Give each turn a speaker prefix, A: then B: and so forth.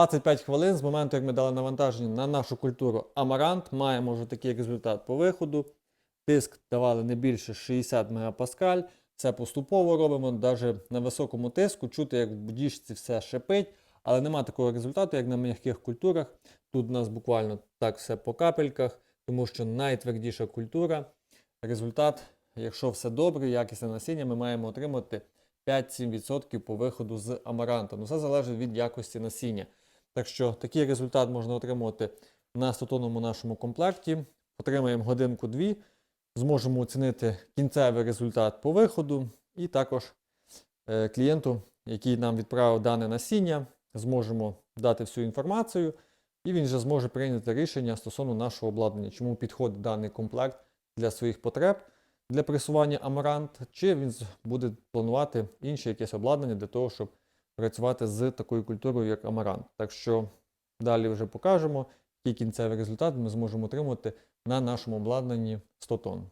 A: 25 хвилин з моменту, як ми дали навантаження на нашу культуру амарант, маємо вже такий результат по виходу. Тиск давали не більше 60 мегапаскаль. Це поступово робимо, навіть на високому тиску. Чути, як в діжці все шипить, але нема такого результату, як на м'яких культурах. Тут у нас буквально так все по капельках, тому що найтвердіша культура. Результат, якщо все добре, якісне насіння, ми маємо отримати 5-7% по виходу з амаранта. Ну, все залежить від якості насіння. Так що такий результат можна отримати на стотонному нашому комплекті. Отримаємо годинку-дві, зможемо оцінити кінцевий результат по виходу, і також е, клієнту, який нам відправив дане насіння, зможемо дати всю інформацію, і він вже зможе прийняти рішення стосовно нашого обладнання, чому підходить даний комплект для своїх потреб для пресування амарант, чи він буде планувати інше якесь обладнання для того, щоб працювати з такою культурою, як амарант. Так що далі вже покажемо, який кінцевий результат ми зможемо отримати на нашому обладнанні 100 тонн.